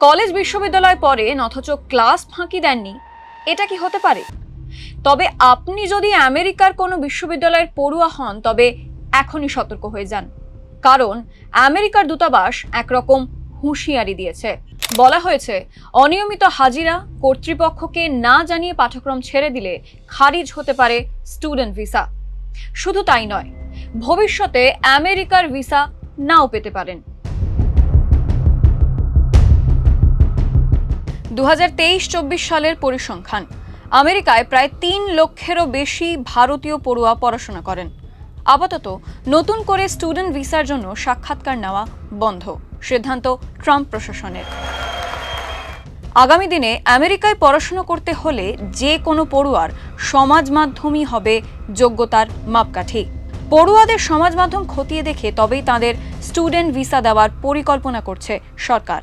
College বিশ্ববিদ্যালয় পড়েন অথচ ক্লাস ফাঁকি দেননি। এটা কি হতে পারে? তবে আপনি যদি আমেরিকার কোনো বিশ্ববিদ্যালয়ের পড়ুয়া হন, তবে এখনই সতর্ক হয়ে যান। কারণ আমেরিকার দূতাবাস একরকম হুঁশিয়ারি দিয়েছে। বলা হয়েছে, অনিয়মিত হাজিরা কর্তৃপক্ষকে না জানিয়ে পাঠ্যক্রম ছেড়ে দিলে খারিজ হতে পারে স্টুডেন্ট ভিসা। শুধু তাই নয়, ভবিষ্যতে আমেরিকার ভিসা নাও পেতে পারেন। দু সালের পরিসংখ্যান। আমেরিকায় প্রায় তিন লক্ষেরও বেশি ভারতীয় পড়ুয়া পড়াশোনা করেন। আপাতত নতুন করে স্টুডেন্ট ভিসার জন্য সাক্ষাৎকার নেওয়া বন্ধ, সিদ্ধান্ত ট্রাম্প প্রশাসনের। আগামী দিনে আমেরিকায় পড়াশোনা করতে হলে যে কোনো পড়ুয়ার সমাজ মাধ্যমই হবে যোগ্যতার মাপকাঠি। পড়ুয়াদের সমাজ মাধ্যম খতিয়ে দেখে তবেই তাদের স্টুডেন্ট ভিসা দেওয়ার পরিকল্পনা করছে সরকার।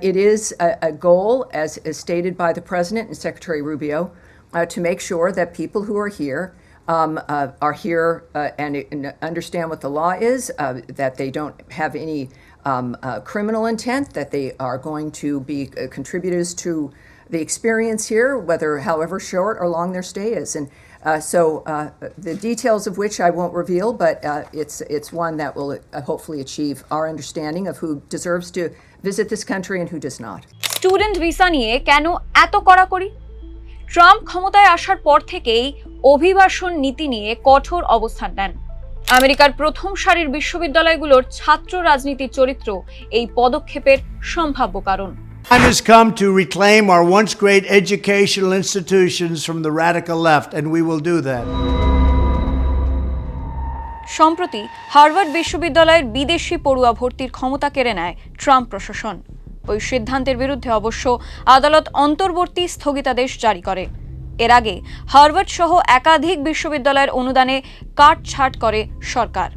It is a, a goal, as, as stated by the President and Secretary Rubio, uh, to make sure that people who are here um, uh, are here uh, and, and understand what the law is, uh, that they don't have any um, uh, criminal intent, that they are going to be uh, contributors to the experience here, whether however short or long their stay is. And uh, so uh, the details of which I won't reveal, but uh, it's, it's one that will uh, hopefully achieve our understanding of who deserves to visit this country and who does not. Student visa নিয়ে কেন এত কড়াকড়ি Trump ক্ষমতায় আসার পর থেকেই অভিবাসন নীতি নিয়ে কঠোর অবস্থান নেন। আমেরিকার প্রথম সারির বিশ্ববিদ্যালয়গুলোর ছাত্র রাজনীতির চরিত্র এই পদক্ষেপের সম্ভাব্য কারণ। Time has come to reclaim our once great educational institutions from the radical left, and we will do that. সম্প্রতি হার্ভার্ড বিশ্ববিদ্যালয়ের বিদেশি পড়ুয়া ভর্তির ক্ষমতা কেড়ে নেয় ট্রাম্প প্রশাসন। ওই সিদ্ধান্তের বিরুদ্ধে অবশ্য আদালত অন্তর্বর্তী স্থগিতাদেশ জারি করে। এর আগে হার্ভার্ড সহ একাধিক বিশ্ববিদ্যালয়ের অনুদানে কাটছাট করে সরকার।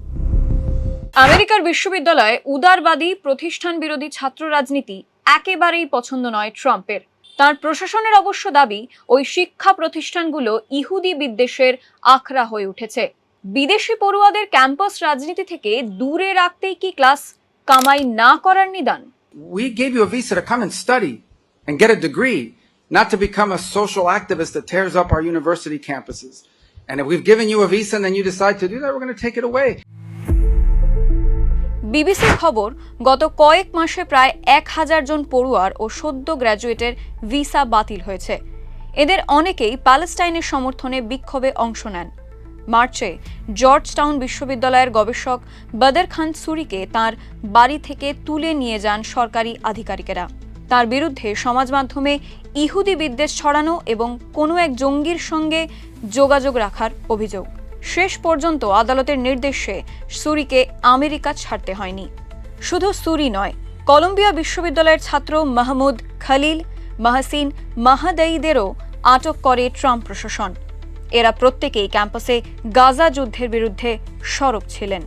আমেরিকার বিশ্ববিদ্যালয়ে উদারবাদী প্রতিষ্ঠান বিরোধী ছাত্র রাজনীতি একেবারেই পছন্দ নয় ট্রাম্পের। তার প্রশাসনের অবশ্য দাবি ওই শিক্ষা প্রতিষ্ঠানগুলো ইহুদি বিদ্বেষের আখড়া হয়ে উঠেছে। বিদেশি পড়ুয়াদের ক্যাম্পাস রাজনীতি থেকে দূরে রাখতেই কি ক্লাস কামাই না করার নিদান? We gave you a visa to come and study and get a degree, not to become a social activist that tears up our university campuses. And if we've given you a visa and then you decide to do that, we're going to take it away. বিবিসির খবর গত কয়েক মাসে প্রায় এক হাজার জন পড়ুয়ার ও সদ্য গ্র্যাজুয়েটের visa বাতিল হয়েছে এদের অনেকেই প্যালেস্টাইনের সমর্থনে বিক্ষোভে অংশ নেন মার্চে জর্জ টাউন বিশ্ববিদ্যালয়ের গবেষক বদর খান সুরিকে তার বাড়ি থেকে তুলে নিয়ে যান সরকারি আধিকারিকেরা তার বিরুদ্ধে সমাজ মাধ্যমে ইহুদি বিদ্বেষ ছড়ানো এবং কোনো এক জঙ্গির সঙ্গে যোগাযোগ রাখার অভিযোগ। শেষ পর্যন্ত আদালতের নির্দেশে সুরিকে আমেরিকা ছাড়তে হয়নি। শুধু সুরি নয়, কলম্বিয়া বিশ্ববিদ্যালয়ের ছাত্র মাহমুদ খালিল মাহসিন মাহাদাইদেরও আটক করে ট্রাম্প প্রশাসন। এরা প্রত্যেকেই ক্যাম্পাসে গাজা যুদ্ধের বিরুদ্ধে সরব ছিলেন।